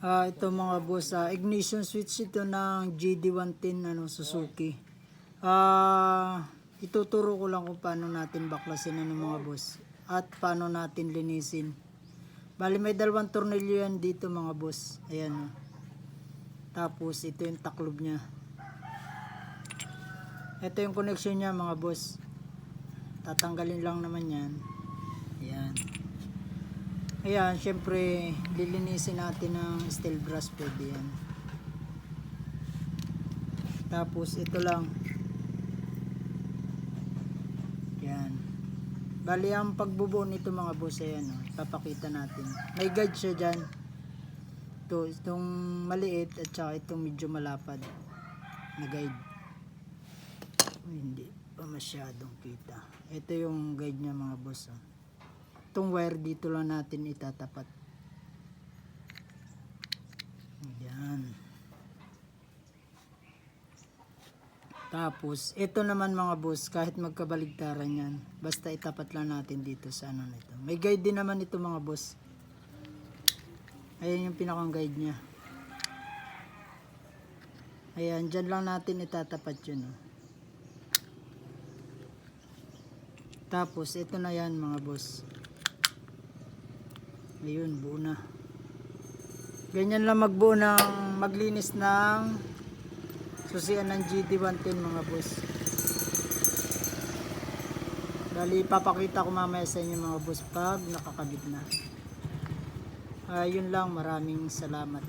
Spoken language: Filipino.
Ah, ito mga boss, ah, ignition switch ito ng GD110 ano, Suzuki. Ah, ituturo ko lang kung paano natin baklasin ano mga boss at paano natin linisin. Bali may dalawang tornilyo yan dito mga boss. Ayan. oh. Tapos ito yung taklob niya. Ito yung connection niya mga boss. Tatanggalin lang naman yan. Ayan. Ayan, syempre, lilinisin natin ng steel brush pwede yan. Tapos, ito lang. Yan. Bali, ang pagbubuo nito mga boss, ayan, oh, papakita natin. May guide siya dyan. Ito, itong maliit at saka itong medyo malapad na guide. Ay, hindi pa masyadong kita. Ito yung guide niya mga boss. Oh itong wire dito lang natin itatapat. Yan tapos ito naman mga boss kahit magkabaligtaran yan basta itapat lang natin dito sa ano nito may guide din naman ito mga boss. Ayan yung pinakang guide nya ayan dyan lang natin itatapat yun oh. tapos ito na yan mga boss Ayun, buo na. Ganyan lang magbuo ng maglinis ng susian ng GT110 mga boss. Bali, papakita ko mamaya sa inyo mga boss pag nakakabit na. Ayun lang, maraming salamat.